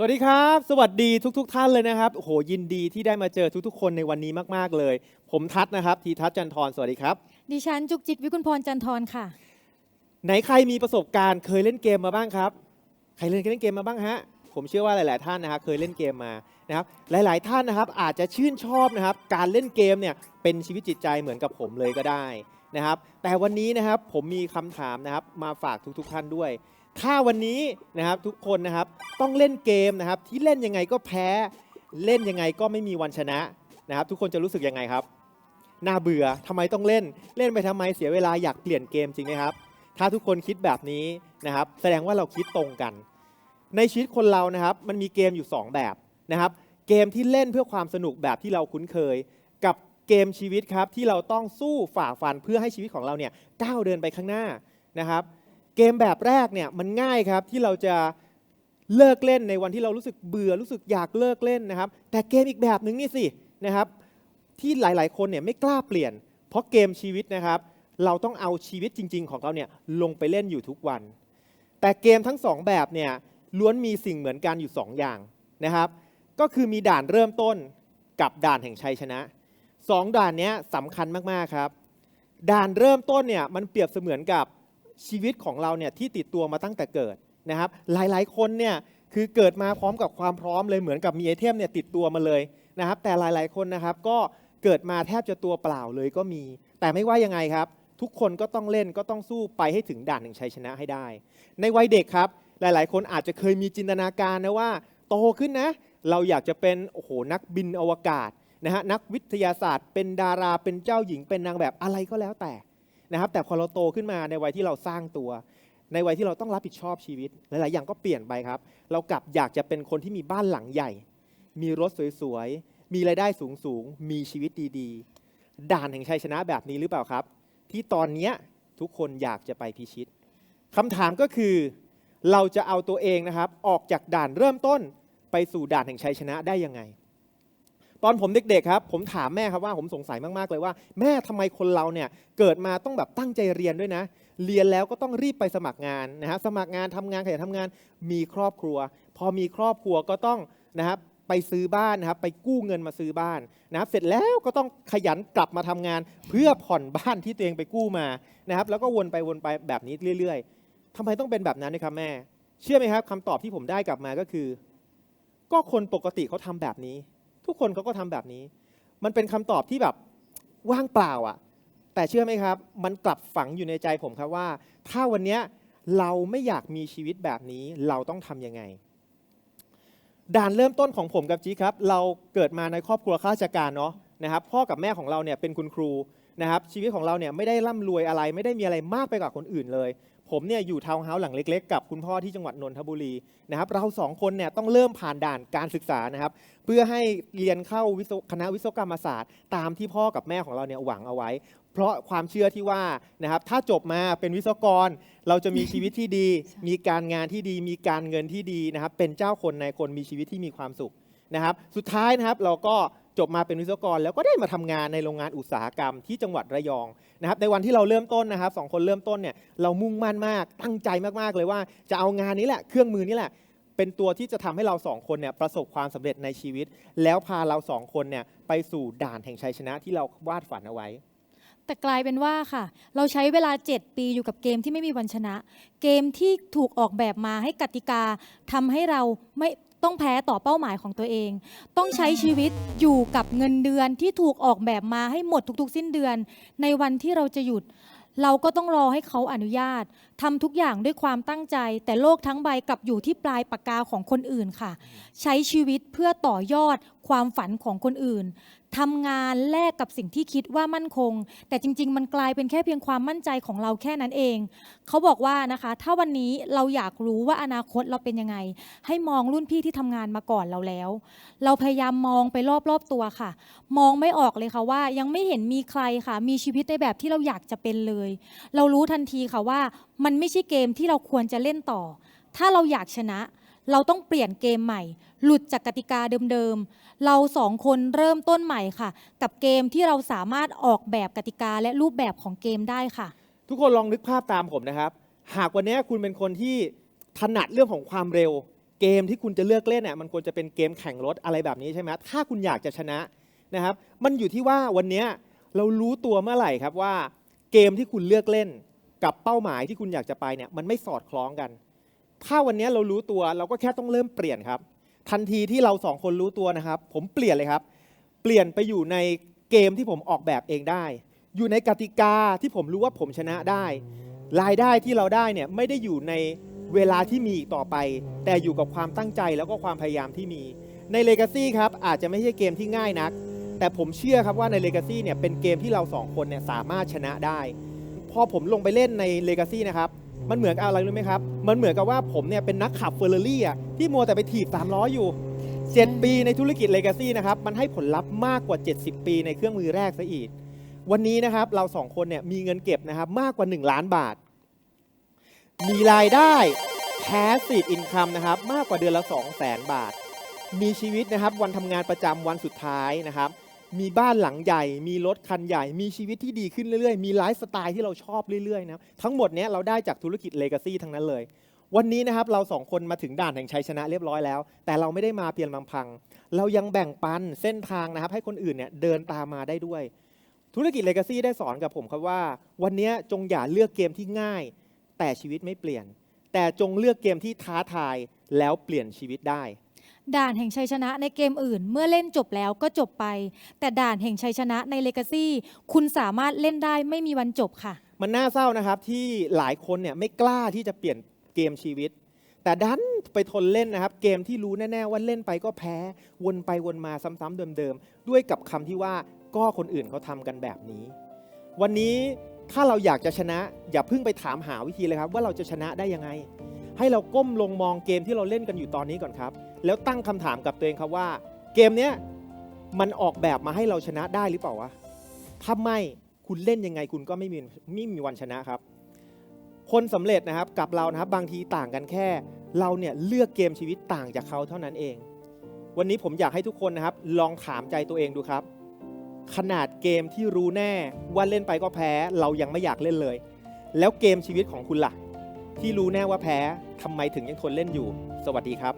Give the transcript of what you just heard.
สวัสดีครับ สวัสดีทุกๆท่านเลยนะครับโอ้โหยินดีที่ได้มาเจอทุกๆ คนในวันนี้มากๆเลย ผมทัศน์นะครับ ทีทัศน์จันทร์สวัสดีครับ ดิฉันจุกจิตวิกุลพรจันทร์ค่ะ ไหนใครมีประสบการณ์เคยเล่นเกมมาบ้างครับ ใครเล่นเล่นเกมมาบ้างฮะ ผมเชื่อว่าหลาย ๆ ท่านนะครับเคยเล่นเกมมานะครับ หลาย ๆ ท่านนะครับอาจจะชื่นชอบนะครับ การเล่นเกมเนี่ยเป็นชีวิตจิตใจเหมือนกับผมเลยก็ได้นะครับ แต่วันนี้นะครับผมมีคำถามนะครับมาฝากทุก ๆ ท่านด้วย ถ้าวันนี้นะครับทุกคนนะครับต้องเล่นเกมนะครับที่เล่นยังไงก็แพ้เล่นยังไงก็ไม่มีวันชนะนะครับ ทุกคนจะรู้สึกยังไงครับน่าเบื่อทำไมต้องเล่นเล่นไปทำไมเสียเวลาอยากเปลี่ยนเกมจริงไหมครับ ถ้าทุกคนคิดแบบนี้นะครับ แสดงว่าเราคิดตรงกัน ในชีวิตคนเรานะครับ มันมีเกมอยู่ 2 แบบนะครับ เกมที่เล่นเพื่อความสนุกแบบที่เราคุ้นเคย กับเกมชีวิตครับที่เราต้องสู้ฝ่าฟันเพื่อให้ชีวิตของเราเนี่ยก้าวเดินไปข้างหน้านะครับ เกมแบบแรกเนี่ยมันง่ายครับที่เราจะเลิกเล่นในวันที่เรารู้สึกเบื่อรู้สึกอยากเลิกเล่นนะครับ แต่เกมอีกแบบหนึ่งนี่สินะครับ ที่หลาย ๆ คนเนี่ยไม่กล้าเปลี่ยน เพราะเกมชีวิตนะครับ เราต้องเอาชีวิตจริง ๆ ของเราเนี่ยลงไปเล่นอยู่ทุกวัน แต่เกมทั้งสองแบบเนี่ยล้วนมีสิ่งเหมือนกันอยู่สองอย่างนะครับ ก็คือมีด่านเริ่มต้นกับด่านแห่งชัยชนะสองด่านนี้สำคัญมาก ๆ ครับ ด่านเริ่มต้นเนี่ยมันเปรียบเสมือนกับ ชีวิตของเราเนี่ยที่ติดตัวมาตั้งแต่เกิดนะครับหลายๆ คนเนี่ยคือเกิดมาพร้อมกับความพร้อมเลยเหมือนกับมีไอเทมเนี่ยติดตัวมาเลยนะครับแต่หลายๆคนนะครับก็เกิดมาแทบจะตัวเปล่าเลยก็มี แต่ไม่ว่ายังไงครับ ทุกคนก็ต้องเล่นก็ต้องสู้ไปให้ถึงด่านแห่งชัยชนะให้ได้ ในวัยเด็กครับหลาย ๆ คนอาจจะเคยมีจินตนาการนะว่าโตขึ้นนะเราอยากจะเป็นโอ้โหนักบินอวกาศนะฮะนักวิทยาศาสตร์ เป็นดาราเป็นเจ้าหญิงเป็นนางแบบอะไรก็แล้วแต่ นะครับแต่พอเราโตขึ้นมาในวัยที่เราสร้างตัว ในวัยที่เราต้องรับผิดชอบชีวิต หลาย ๆ อย่างก็เปลี่ยนไปครับ เรากลับอยากจะเป็นคนที่มีบ้านหลังใหญ่ มีรถสวยๆ มีรายได้สูงๆ มีชีวิตดีๆ ด่านแห่งชัยชนะแบบนี้หรือเปล่าครับ ที่ตอนนี้ทุกคนอยากจะไปพิชิตคำถามก็คือเราจะเอาตัวเองนะครับ ออกจากด่านเริ่มต้นไปสู่ด่านแห่งชัยชนะได้ยังไง ตอนผมเด็กๆครับ ผมถามแม่ครับว่าผมสงสัยมากๆเลยว่า แม่ทำไมคนเราเนี่ยเกิดมาต้องแบบตั้งใจเรียนด้วยนะ เรียนแล้วก็ต้องรีบไปสมัครงานนะฮะสมัครงานทำงานขยันทำงานมีครอบครัว พอมีครอบครัวก็ต้องนะครับไปซื้อบ้านนะครับไปกู้เงินมาซื้อบ้านนะครับเสร็จแล้วก็ต้องขยันกลับมาทำงาน เพื่อผ่อนบ้านที่ตัวเองไปกู้มานะครับแล้วก็วนไปวนไปแบบนี้เรื่อย ๆทำไมต้องเป็นแบบนั้นนะครับแม่ เชื่อไหมครับคำตอบที่ผมได้กลับมาก็คือ ก็คนปกติเขาทำแบบนี้ ทุกคนเขาก็ทำแบบนี้ มันเป็นคำตอบที่แบบว่างเปล่าอะ แต่เชื่อไหมครับ มันกลับฝังอยู่ในใจผมครับว่า ถ้าวันนี้เราไม่อยากมีชีวิตแบบนี้เราต้องทำยังไง ด่านเริ่มต้นของผมกับจีครับ เราเกิดมาในครอบครัวข้าราชการเนาะนะครับ พ่อกับแม่ของเราเนี่ยเป็นคุณครูนะครับ ชีวิตของเราเนี่ยไม่ได้ร่ำรวยอะไร ไม่ได้มีอะไรมากไปกว่าคนอื่นเลย ผมเนี่ยอยู่ทาวน์เฮาส์หลังเล็กๆ กับคุณพ่อที่จังหวัดนนทบุรีนะครับเราสองคนเนี่ยต้องเริ่มผ่านด่านการศึกษานะครับเพื่อให้เรียนเข้าคณะวิศวกรรมศาสตร์ ตามที่พ่อกับแม่ของเราเนี่ยหวังเอาไว้ เพราะความเชื่อที่ว่านะครับถ้าจบมาเป็นวิศวกร เราจะมีชีวิตที่ดี มีการงานที่ดี มีการเงินที่ดีนะครับเป็นเจ้าคนนายคนมีชีวิตที่มีความสุขนะครับสุดท้ายนะครับเราก็ จบมาเป็นวิศวกร แล้วก็ได้มาทำงานในโรงงานอุตสาหกรรมที่จังหวัดระยองนะครับในวันที่เราเริ่มต้นนะครับสองคนเริ่มต้นเนี่ยเรามุ่งมั่นมากตั้งใจมากๆเลยว่าจะเอางานนี้แหละเครื่องมือนี้แหละเป็นตัวที่จะทำให้เราสองคนเนี่ยประสบความสำเร็จในชีวิต แล้วพาเราสองคนเนี่ยไปสู่ด่านแห่งชัยชนะที่เราวาดฝันเอาไว้ แต่กลายเป็นว่าค่ะ เราใช้เวลา 7 ปีอยู่กับเกมที่ไม่มีวันชนะ เกมที่ถูกออกแบบมาให้กติกาทำให้เราไม่ต้องแพ้ต่อเป้าหมายของตัวเอง ต้องใช้ชีวิตอยู่กับเงินเดือนที่ถูกออกแบบมาให้หมดทุกๆ สิ้นเดือน ในวันที่เราจะหยุด เราก็ต้องรอให้เขาอนุญาตทำทุกอย่างด้วยความตั้งใจ แต่โลกทั้งใบกลับอยู่ที่ปลายปากกาของคนอื่นค่ะ ใช้ชีวิตเพื่อต่อยอด ความฝันของคนอื่นทำงานแลกกับสิ่งที่คิดว่ามั่นคง แต่จริง ๆ มันกลายเป็นแค่เพียงความมั่นใจของเราแค่นั้นเอง เขาบอกว่านะคะ ถ้าวันนี้เราอยากรู้ว่าอนาคตเราเป็นยังไง ให้มองรุ่นพี่ที่ทำงานมาก่อนเราแล้ว เราพยายามมองไปรอบๆตัวค่ะ มองไม่ออกเลยค่ะว่า ยังไม่เห็นมีใครค่ะ มีชีวิตในแบบที่เราอยากจะเป็นเลย เรารู้ทันทีค่ะว่า มันไม่ใช่เกมที่เราควรจะเล่นต่อ ถ้าเราอยากชนะ เราต้องเปลี่ยนเกมใหม่ หลุดจากกติกาเดิมๆ เราสองคนเริ่มต้นใหม่ค่ะ กับเกมที่เราสามารถออกแบบกติกาและรูปแบบของเกมได้ค่ะ ทุกคนลองนึกภาพตามผมนะครับ หากวันนี้คุณเป็นคนที่ถนัดเรื่องของความเร็ว เกมที่คุณจะเลือกเล่นเนี่ยมันควรจะเป็นเกมแข่งรถอะไรแบบนี้ใช่ไหมถ้าคุณอยากจะชนะนะครับ มันอยู่ที่ว่าวันนี้เรารู้ตัวเมื่อไหร่ครับว่า เกมที่คุณเลือกเล่นกับเป้าหมายที่คุณอยากจะไปเนี่ยมันไม่สอดคล้องกัน ถ้าวันนี้เรารู้ตัวเราก็แค่ต้องเริ่มเปลี่ยนครับ ทันทีที่เราสองคนรู้ตัวนะครับ ผมเปลี่ยนเลยครับ เปลี่ยนไปอยู่ในเกมที่ผมออกแบบเองได้ อยู่ในกติกาที่ผมรู้ว่าผมชนะได้ รายได้ที่เราได้เนี่ยไม่ได้อยู่ในเวลาที่มีอีกต่อไป แต่อยู่กับความตั้งใจแล้วก็ความพยายามที่มี ใน Legacy ครับอาจจะไม่ใช่เกมที่ง่ายนัก แต่ผมเชื่อครับว่าใน Legacy เนี่ยเป็นเกมที่เราสองคนเนี่ยสามารถชนะได้ พอผมลงไปเล่นใน Legacy นะครับ มันเหมือนกับอะไรรู้ไหมครับ มันเหมือนกับว่าผมเนี่ยเป็นนักขับเฟอร์รารี่อะที่มัวแต่ไปถีบสามล้ออยู่ 7 ปีในธุรกิจ Legacy นะครับ มันให้ผลลัพธ์มากกว่า 70 ปีในเครื่องมือแรกซะอีก วันนี้นะครับเราสองคนเนี่ยมีเงินเก็บนะครับมากกว่า 1 ล้านบาท มีรายได้ passive income นะครับมากกว่าเดือนละ 2 0 0 0 0 0 บาท มีชีวิตนะครับวันทำงานประจำวันสุดท้ายนะครับ มีบ้านหลังใหญ่ มีรถคันใหญ่ มีชีวิตที่ดีขึ้นเรื่อยๆ มีไลฟ์สไตล์ที่เราชอบเรื่อยๆนะทั้งหมดเนี้ยเราได้จากธุรกิจ Legacy ทั้งนั้นเลย วันนี้นะครับเราสองคนมาถึงด่านแห่งชัยชนะเรียบร้อยแล้ว แต่เราไม่ได้มาเพียงลำพัง เรายังแบ่งปันเส้นทางนะครับ ให้คนอื่นเนี่ยเดินตามมาได้ด้วย ธุรกิจ Legacy ได้สอนกับผมครับว่า วันนี้จงอย่าเลือกเกมที่ง่าย แต่ชีวิตไม่เปลี่ยน แต่จงเลือกเกมที่ท้าทายแล้วเปลี่ยนชีวิตได้ ด่านแห่งชัยชนะในเกมอื่น เมื่อเล่นจบแล้วก็จบไป แต่ด่านแห่งชัยชนะใน Legacy คุณสามารถเล่นได้ไม่มีวันจบค่ะ มันน่าเศร้านะครับที่หลายคนเนี่ยไม่กล้าที่จะเปลี่ยนเกมชีวิต แต่ดันไปทนเล่นนะครับ เกมที่รู้แน่ๆว่าเล่นไปก็แพ้วนไปวนมาซ้ำๆเดิมๆด้วยกับคำที่ว่าก็คนอื่นเขาทำกันแบบนี้ วันนี้ถ้าเราอยากจะชนะ อย่าเพิ่งไปถามหาวิธีเลยครับ ว่าเราจะชนะได้ยังไง ให้เราก้มลงมองเกมที่เราเล่นกันอยู่ตอนนี้ก่อนครับ แล้วตั้งคำถามกับตัวเองครับว่า เกมเนี้ยมันออกแบบมาให้เราชนะได้หรือเปล่าวะถ้าไม่คุณเล่นยังไงคุณก็ไม่มีไม่มีวันชนะครับ คนสำเร็จนะครับกับเรานะครับบางทีต่างกันแค่ เราเนี่ยเลือกเกมชีวิตต่างจากเขาเท่านั้นเอง วันนี้ผมอยากให้ทุกคนนะครับ ลองถามใจตัวเองดูครับ ขนาดเกมที่รู้แน่ว่าเล่นไปก็แพ้ เรายังไม่อยากเล่นเลย แล้วเกมชีวิตของคุณล่ะ ที่รู้แน่ว่าแพ้ทำไมถึงยังทนเล่นอยู่ สวัสดีครับ